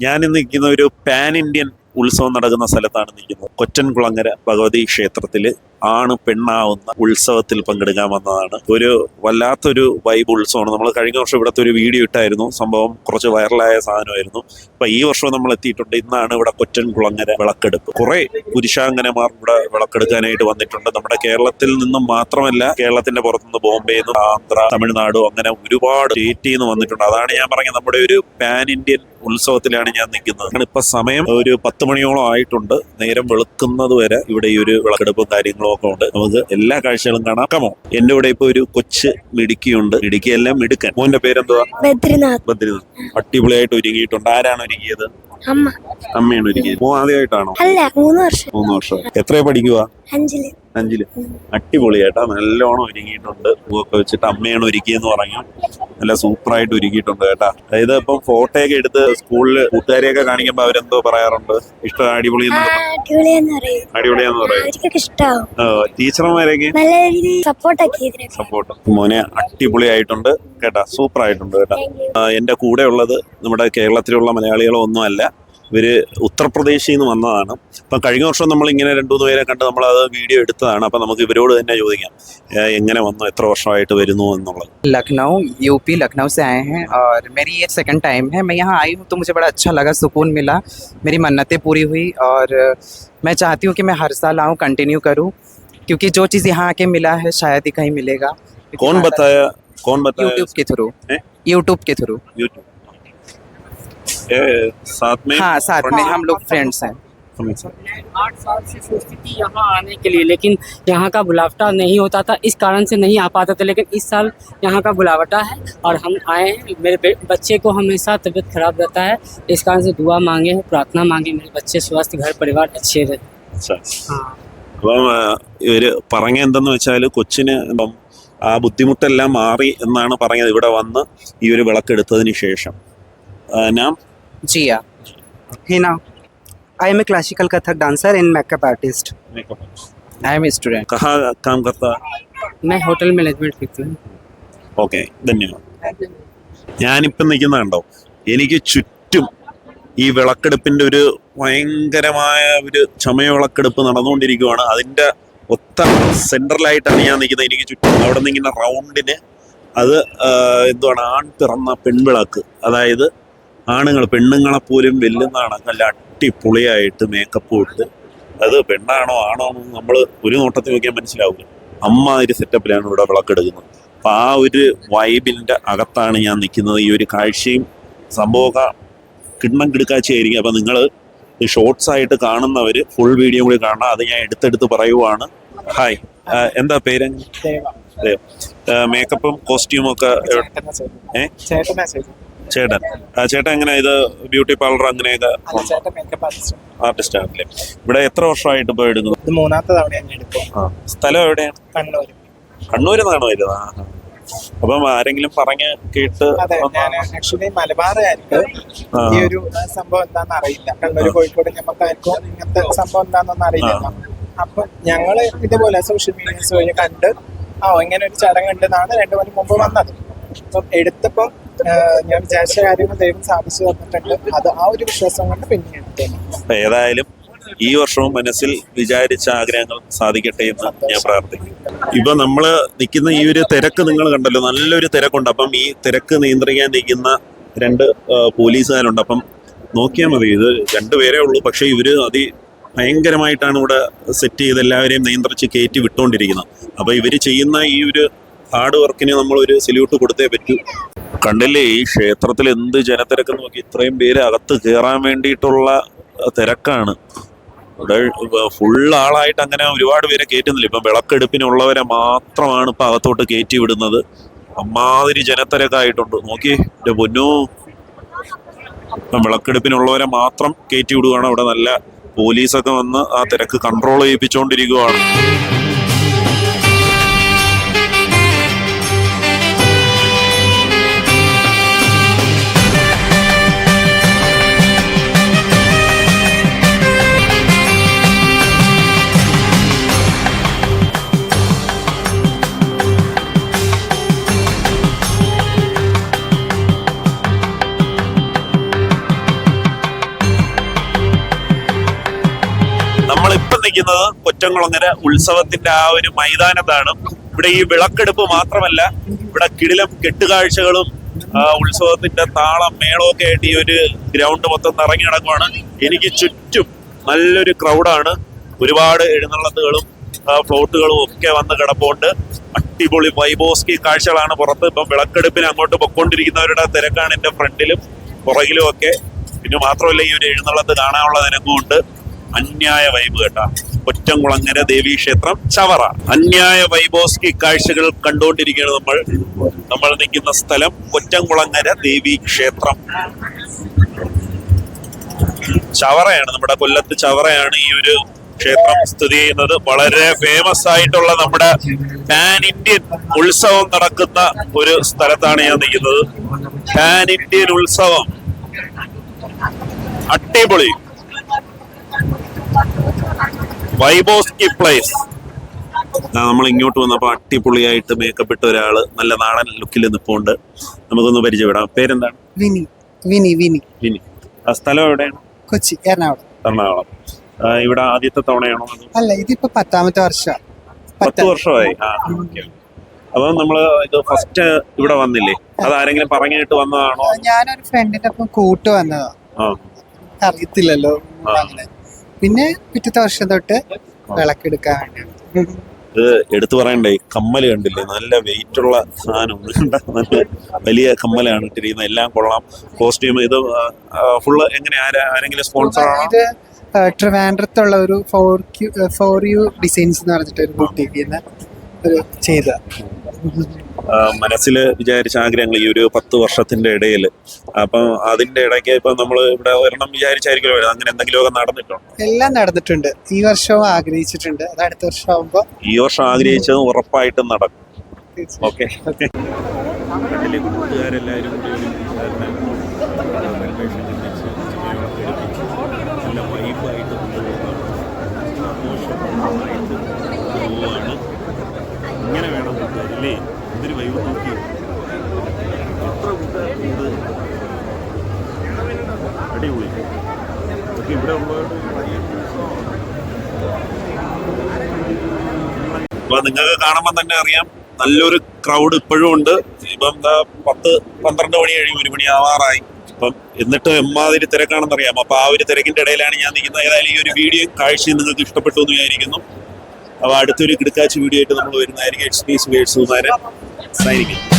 ഞാൻ ഇന്ന് നിൽക്കുന്ന ഒരു പാൻ ഇന്ത്യൻ ഉത്സവം നടക്കുന്ന സ്ഥലത്താണ് നിൽക്കുന്നത്. കൊറ്റൻകുളങ്ങര ഭഗവതി ക്ഷേത്രത്തിൽ ആണ് പെണ്ണാവുന്ന ഉത്സവത്തിൽ പങ്കെടുക്കാൻ വന്നതാണ്. ഒരു വല്ലാത്തൊരു വൈബ് ഉത്സവമാണ്. നമ്മൾ കഴിഞ്ഞ വർഷം ഇവിടുത്തെ ഒരു വീഡിയോ ഇട്ടായിരുന്നു. സംഭവം കുറച്ച് വൈറലായ സാധനമായിരുന്നു. അപ്പൊ ഈ വർഷം നമ്മൾ എത്തിയിട്ടുണ്ട്. ഇന്നാണ് ഇവിടെ കൊറ്റൻകുളങ്ങര വിളക്കെടുപ്പ്. കുറെ പുരുഷാംഗനമാർ ഇവിടെ വിളക്കെടുക്കാനായിട്ട് വന്നിട്ടുണ്ട്. നമ്മുടെ കേരളത്തിൽ നിന്നും മാത്രമല്ല കേരളത്തിന്റെ പുറത്തുനിന്ന് ബോംബെ ആന്ധ്ര തമിഴ്നാട് അങ്ങനെ ഒരുപാട് സ്റ്റേറ്റിൽ നിന്ന് വന്നിട്ടുണ്ട്. അതാണ് ഞാൻ പറഞ്ഞത്. നമ്മുടെ ഒരു പാൻ ഇന്ത്യൻ ഉത്സവത്തിലാണ് ഞാൻ നിൽക്കുന്നത്. ഇപ്പൊ സമയം ഒരു പത്ത് മണിയോളം ആയിട്ടുണ്ട്. നേരം വെളുക്കുന്നത് വരെ ഇവിടെ ഈ ഒരു വിളക്കെടുപ്പും കാര്യങ്ങളും ഒക്കെ ഉണ്ട്. നമുക്ക് എല്ലാ കാഴ്ചകളും കാണാം. കമോ എന്റെ കൂടെ ഇപ്പൊ ഒരു കൊച്ച് മിടുക്കിയുണ്ട്. മിടുക്കിയെല്ലാം മിടുക്കൻ. മോന്റെ പേരെന്തുവാ? ബദ്രിനാഥ്. ബദ്രിനാഥ്. അടിപൊളിയായിട്ട് ഒരുങ്ങിയിട്ടുണ്ട്. ആരാണ് ഒരുങ്ങിയത്? അമ്മ. അമ്മയാണ് ഒരുങ്ങിയത്. മോ ആദ്യമായിട്ടാണോ? അല്ല മൂന്ന് വർഷം. മൂന്ന് വർഷം. എത്രയാ പഠിക്കുക അഞ്ചിൽ. അഞ്ചിൽ. അടിപൊളിയായിട്ടാ. നല്ലോണം ഒരുങ്ങിയിട്ടുണ്ട്. പൂവൊക്കെ വെച്ചിട്ട് അമ്മയാണ് ഒരുക്കിയെന്ന് പറഞ്ഞു. നല്ല സൂപ്പറായിട്ട് ഒരുക്കിയിട്ടുണ്ട് കേട്ടാ. അതായത് ഇപ്പം ഫോട്ടോ ഒക്കെ എടുത്ത് സ്കൂളിൽ കൂട്ടുകാരെയൊക്കെ കാണിക്കുമ്പോ അവരെന്തോ പറയാറുണ്ട്? ഇഷ്ടം അടിപൊളി അടിപൊളിയെന്ന് പറയും. ഇതിനൊക്കെ. സപ്പോർട്ട് മോനെ അടിപൊളിയായിട്ടുണ്ട് കേട്ടാ. സൂപ്പർ ആയിട്ടുണ്ട് കേട്ടാ എന്റെ കൂടെ ഉള്ളത് നമ്മുടെ കേരളത്തിലുള്ള മലയാളികളൊന്നും അല്ല ഇവർ ഉത്തർപ്രദേശിൽ നിന്ന് വന്നതാണ്. അപ്പം കഴിഞ്ഞ വർഷം നമ്മൾ ഇങ്ങനെ രണ്ടു മൂന്ന് പേരെ കണ്ട് നമ്മൾ അത് വീഡിയോ എടുത്തതാണ് അപ്പം നമുക്ക് ഇവരോട് തന്നെ ചോദിക്കാം ഏ, എങ്ങനെ വന്നു എത്ര വർഷമായിട്ട് വരുന്നു എന്നുള്ളത് लखनऊ यूपी लखनऊ से आए हैं और मेरी ये सेकंड टाइम है मैं यहाँ आई हूँ तो मुझे बड़ा अच्छा लगा सुकून मिला मेरी मन्नतें पूरी हुई और मैं चाहती हूँ कि मैं हर साल आऊँ कंटिन्यू करूँ क्योंकि जो चीज़ यहाँ आके मिला है शायद ही कहीं मिलेगा कौन बताया कौन बताया यूट्यूब के थ्रू हैं? यूट्यूब के थ्रू यूट्यूब ए, साथ में हाँ साथ में हम लोग फ्रेंड्स हैं आठ साल से सोचती थी यहाँ आने के लिए लेकिन यहाँ का बुलावटा नहीं होता था इस कारण से नहीं आ पाते थे लेकिन इस साल यहाँ का बुलावटा है और हम आए हैं मेरे बे- बच्चे को हमेशा तबीयत खराब रहता है इस कारण से दुआ मांगे हैं प्रार्थना मांगे मेरे बच्चे स्वस्थ घर परिवार अच्छे रहे अच्छा हाँ അപ്പം ആ, ഇവര് പറഞ്ഞ എന്തെന്ന് വെച്ചാൽ കൊച്ചിന് ഇപ്പം ആ ബുദ്ധിമുട്ടെല്ലാം മാറി എന്നാണ് പറഞ്ഞത് ഇവിടെ വന്ന് ഈ ഒരു വിളക്കെടുത്തതിന് ശേഷം ആ, ഞാൻ Jiya Hina I am a classical Kathak dancer and makeup artist I am student कहाँ काम करता मैं होटल मैनेजमेंट करती हूँ ഓക്കെ ധന്യവാദം ഞാനിപ്പം നിൽക്കുന്ന കണ്ടോ എനിക്ക് ചുറ്റും ഈ വിളക്കെടുപ്പിന്റെ ഒരു ഭയങ്കരമായ ഒരു ചമയ വിളക്കെടുപ്പ് നടന്നുകൊണ്ടിരിക്കുവാണ് അതിന്റെ ഒത്ത സെൻട്രലായിട്ടാണ് ഞാൻ നിൽക്കുന്നത് എനിക്ക് ചുറ്റും അവിടെ നിന്ന് ഇങ്ങനെ റൗണ്ടിന് അത് ആ, എന്തുവാണ് ആൺ പിറന്ന പെൺവിളക്ക് അതായത് ആണുങ്ങൾ പെണ്ണുങ്ങളെ പോലും വെല്ലുന്നതാണ് നല്ല അടിപൊളിയായിട്ട് മേക്കപ്പ് ഇട്ട് അത് പെണ്ണാണോ ആണോ എന്ന് നമ്മൾ ഒരു നോട്ടത്തിൽ നോക്കിയാൽ മനസ്സിലാവില്ല അമ്മാതിരി സെറ്റപ്പിലാണ് ഇവിടെ വിളക്കെടുക്കുന്നത് അപ്പം ആ ഒരു വൈബിന്റെ അകത്താണ് ഞാൻ നിൽക്കുന്നത്. ഈ ഒരു കാഴ്ചയും സംഭവമൊക്കെ കിണ്ണം കിടക്കാച്ചയായിരിക്കും അപ്പം നിങ്ങൾ ഷോർട്സ് ആയിട്ട് കാണുന്നവർ ഫുൾ വീഡിയോ കൂടി കാണണം. അത് ഞാൻ എടുത്തെടുത്ത് പറയുവാണ്. ഹായ് എന്താ പേര്? മേക്കപ്പും കോസ്റ്റ്യൂമൊക്കെ ഏഹ് ഏ? ചേട്ടൻ. ചേട്ടൻ എങ്ങനെയാ ഇത് ബ്യൂട്ടി പാർലർ അങ്ങനെയൊക്കെ ആർട്ടിസ്റ്റ് ആണല്ലേ ഇവിടെ എത്ര വർഷമായിട്ട് ഇപ്പോൾ എടുക്കുന്നു? ഇത് മൂന്നാമത്തെ തവണ സ്ഥലം എവിടെയാണ്? കണ്ണൂർ കണ്ണൂരിൽ നിന്നാണോ വരുന്നത്. അപ്പം ആരെങ്കിലും പറഞ്ഞ് കേട്ട് ആക്ച്വലി മലബാറുകാർക്ക്. ഈ ഒരു സംഭവം എന്താണെന്ന് അറിയില്ല. കണ്ണൂർ കോഴിക്കോട് ഞമ്മക്കാർക്കും ഇങ്ങനത്തെ സംഭവം എന്താണെന്നൊന്നും അറിയില്ല. അപ്പൊ ഞങ്ങൾ ഇതുപോലെ സോഷ്യൽ മീഡിയസ് വഴി കണ്ട് ആ ഇങ്ങനെ ഒരു ചടങ്ങ് ഉണ്ടെന്നാണ് രണ്ടു മണി മുമ്പ് വന്നത്. അപ്പം എടുത്തപ്പം ഞാൻ വിചാരിച്ച കാര്യങ്ങൾ ദൈവം സാധിച്ചു തന്നിട്ടുണ്ട്. അത് ആ ഒരു വിശ്വാസം കൊണ്ട് പിന്നെയാണ് ഏതായാലും ഈ വർഷവും മനസ്സിൽ വിചാരിച്ച ആഗ്രഹങ്ങൾ സാധിക്കട്ടെ എന്ന് ഞാൻ പ്രാർത്ഥിക്കുന്നു. ഇപ്പൊ നമ്മൾ നിൽക്കുന്ന ഈ ഒരു തിരക്ക് നിങ്ങൾ കണ്ടല്ലോ നല്ലൊരു തിരക്കുണ്ട്. അപ്പം ഈ തിരക്ക് നിയന്ത്രിക്കാൻ നിൽക്കുന്ന രണ്ട് പോലീസുകാരുണ്ട്. അപ്പം നോക്കിയാൽ മതി ഇത് രണ്ടുപേരേ ഉള്ളൂ. പക്ഷെ ഇവർ അതി ഭയങ്കരമായിട്ടാണ് ഇവിടെ സെറ്റ് ചെയ്ത് എല്ലാവരെയും നിയന്ത്രിച്ച് കയറ്റി വിട്ടുകൊണ്ടിരിക്കുന്നത് അപ്പൊ ഇവർ ചെയ്യുന്ന ഈ ഒരു ഹാർഡ് വർക്കിന് നമ്മൾ ഒരു സല്യൂട്ട് കൊടുത്തേ പറ്റൂ. കണ്ടില്ലേ? ഈ ക്ഷേത്രത്തിൽ എന്ത് ജനത്തിരക്ക് നോക്കി ഇത്രയും പേര് അകത്ത് കയറാൻ വേണ്ടിയിട്ടുള്ള തിരക്കാണ്. ഇവിടെ ഫുൾ ആളായിട്ട് അങ്ങനെ ഒരുപാട് പേരെ കയറ്റുന്നില്ല ഇപ്പം വിളക്കെടുപ്പിനുള്ളവരെ മാത്രമാണ് ഇപ്പം അകത്തോട്ട് കയറ്റി വിടുന്നത്. അമ്മാതിരി ജനത്തിരക്കായിട്ടുണ്ട്. നോക്കി എന്റെ പൊന്നു. ഇപ്പം വിളക്കെടുപ്പിനുള്ളവരെ മാത്രം കയറ്റി വിടുകയാണ്. അവിടെ നല്ല പോലീസൊക്കെ വന്ന് ആ തിരക്ക് കൺട്രോൾ ചെയ്യിപ്പിച്ചുകൊണ്ടിരിക്കുകയാണ് നിൽക്കുന്നത് കൊറ്റംകുളങ്ങര ഉത്സവത്തിന്റെ ആ ഒരു മൈതാനത്താണ്. ഇവിടെ ഈ വിളക്കെടുപ്പ് മാത്രമല്ല ഇവിടെ കിടിലം കെട്ടുകാഴ്ചകളും ഉത്സവത്തിന്റെ താളം മേളമൊക്കെ ആയിട്ട് ഈ ഒരു ഗ്രൗണ്ട് മൊത്തം നിറങ്ങി കിടക്കുവാണ്. എനിക്ക് ചുറ്റും നല്ലൊരു ക്രൗഡാണ് ഒരുപാട് എഴുന്നള്ളത്തുകളും ഫ്ലോട്ടുകളും ഒക്കെ വന്ന് കിടപ്പുണ്ട്. അടിപൊളി വൈബോസ്കി കാഴ്ചകളാണ് പുറത്ത്. ഇപ്പം വിളക്കെടുപ്പിന് അങ്ങോട്ട് പൊക്കോണ്ടിരിക്കുന്നവരുടെ തിരക്കാണ് എന്റെ ഫ്രണ്ടിലും പുറകിലും ഒക്കെ. പിന്നെ മാത്രമല്ല ഈ ഒരു എഴുന്നള്ളത്ത് കാണാനുള്ള തിരക്കുമുണ്ട് അന്യായ വൈബ് കേട്ടാ. കൊറ്റംകുളങ്ങര ദേവീ ക്ഷേത്രം ചവറ. അന്യായ വൈബോസ്കി കാഴ്ചകൾ കണ്ടുകൊണ്ടിരിക്കുകയാണ് നമ്മൾ. നമ്മൾ നിൽക്കുന്ന സ്ഥലം കൊറ്റംകുളങ്ങര ദേവീ ക്ഷേത്രം ചവറയാണ്. നമ്മുടെ കൊല്ലത്ത് ചവറയാണ് ഈ ഒരു ക്ഷേത്രം സ്ഥിതി ചെയ്യുന്നത്. വളരെ ഫേമസ് ആയിട്ടുള്ള നമ്മുടെ പാൻ ഇന്ത്യൻ ഉത്സവം നടക്കുന്ന ഒരു സ്ഥലത്താണ് ഞാൻ നിൽക്കുന്നത്. പാൻ ഇന്ത്യൻ ഉത്സവം. അടിപൊളി. വൈബോസ്കി പ്ലേസ് നമ്മൾ ഇങ്ങോട്ട് വന്നപ്പോൾ അടിപൊളിയായിട്ട് മേക്കപ്പ് ഇട്ട ഒരാൾ നല്ല നാടൻ ലുക്കിൽ നിൽപ്പുണ്ട് നമുക്കൊന്ന് പരിചയപ്പെടാം. പേരെന്താണ്? വിനി വിനി വിനി. വിനി. ആ സ്ഥലം എവിടെയാണ്? കൊച്ചി എറണാകുളം. എറണാകുളം. ആ, ഇവിടെ ആദ്യത്തെ തവണയാണോ അതോ? അല്ല ഇതിപ്പോ പത്താമത്തെ വർഷം. പത്ത് വർഷമായി. ആ ഓക്കെ അപ്പൊ നമ്മൾ ഇത് ഫസ്റ്റ് ഇവിടെ വന്നില്ലേ? അത് ആരെങ്കിലും പറഞ്ഞിട്ട് വന്നതാണോ? ഞാനൊരു ഫ്രണ്ടിന്റെ ഒപ്പം കൂട്ട് വന്നതാ. ആ. അറിയത്തില്ലല്ലോ. ആ. അങ്ങനെ പിന്നെ പിറ്റത്തെ വർഷം തൊട്ട് വിളക്കെടുക്കാൻ വേണ്ടി ഇത് എടുത്തു പറയണ്ടേ കമ്മൽ കണ്ടില്ലേ? നല്ല വെയിറ്റ് ഉള്ള സാധനം. നല്ല വലിയ കമ്മലാണ് ഇട്ടിരിക്കുന്നത്. എല്ലാം കൊള്ളാം. കോസ്റ്റ്യൂം ഇത് ഫുള്ള് എങ്ങനെ? ആരെങ്കിലും സ്പോൺസർ ആണോ? ഇത് ട്രിവാൻഡ്രത്തുള്ള ഒരു four Q four U designs എന്ന് പറഞ്ഞിട്ട് ഒരു ബുട്ടീക്ക് ഒരു ചെയ്ത മനസ്സിൽ വിചാരിച്ച ആഗ്രഹങ്ങൾ ഈ ഒരു പത്ത് വർഷത്തിന്റെ ഇടയിൽ അപ്പം അതിന്റെ ഇടയ്ക്ക് ഇപ്പൊ നമ്മൾ ഇവിടെ ഒരെണ്ണം വിചാരിച്ചായിരിക്കും. അങ്ങനെ എന്തെങ്കിലുമൊക്കെ നടന്നിട്ടുണ്ടോ? എല്ലാം നടന്നിട്ടുണ്ട്. ഈ വർഷവും ആഗ്രഹിച്ചിട്ടുണ്ട്. അത് അടുത്ത വർഷം ആവുമ്പോ ഈ വർഷം ആഗ്രഹിച്ചത് ഉറപ്പായിട്ടും നടക്കും. ഓക്കെ. കൂട്ടുകാരെല്ലാവരും കൂടി ഒരു നല്ല വൈബായിട്ട് കൊണ്ടുപോകുന്നതാണ് പോവുകയാണ്. ഇങ്ങനെ വേണം കൂട്ടുകാരില്ലേ എന്തൊരു വൈബ് നോക്കി എത്ര അടിപൊളി. ഒക്കെ ഇവിടെ ഉള്ളവരുടെ അപ്പൊ നിങ്ങൾക്ക് കാണുമ്പോൾ തന്നെ അറിയാം നല്ലൊരു ക്രൗഡ് ഇപ്പോഴും ഉണ്ട്. ഇപ്പം പത്ത് പന്ത്രണ്ട് മണി കഴിയും ഒരു മണി ആവാറായി. ഇപ്പം എന്നിട്ട് എമ്മാതിരി തിരക്കാണെന്ന് അറിയാം അപ്പൊ ആ ഒരു തിരക്കിന്റെ ഇടയിലാണ് ഞാൻ നിൽക്കുന്നത്. ഏതായാലും ഈ ഒരു വീഡിയോ കാഴ്ചയും നിങ്ങൾക്ക് ഇഷ്ടപ്പെട്ടു എന്ന് വിചാരിക്കുന്നു. അപ്പൊ അടുത്തൊരു കിടക്കാച്ച് വീഡിയോ ആയിട്ട് നമ്മൾ വരുന്നതായിരിക്കും എച്ച് ഡി സുഖേഷ് സുകുമാരൻ സൈനിക്കും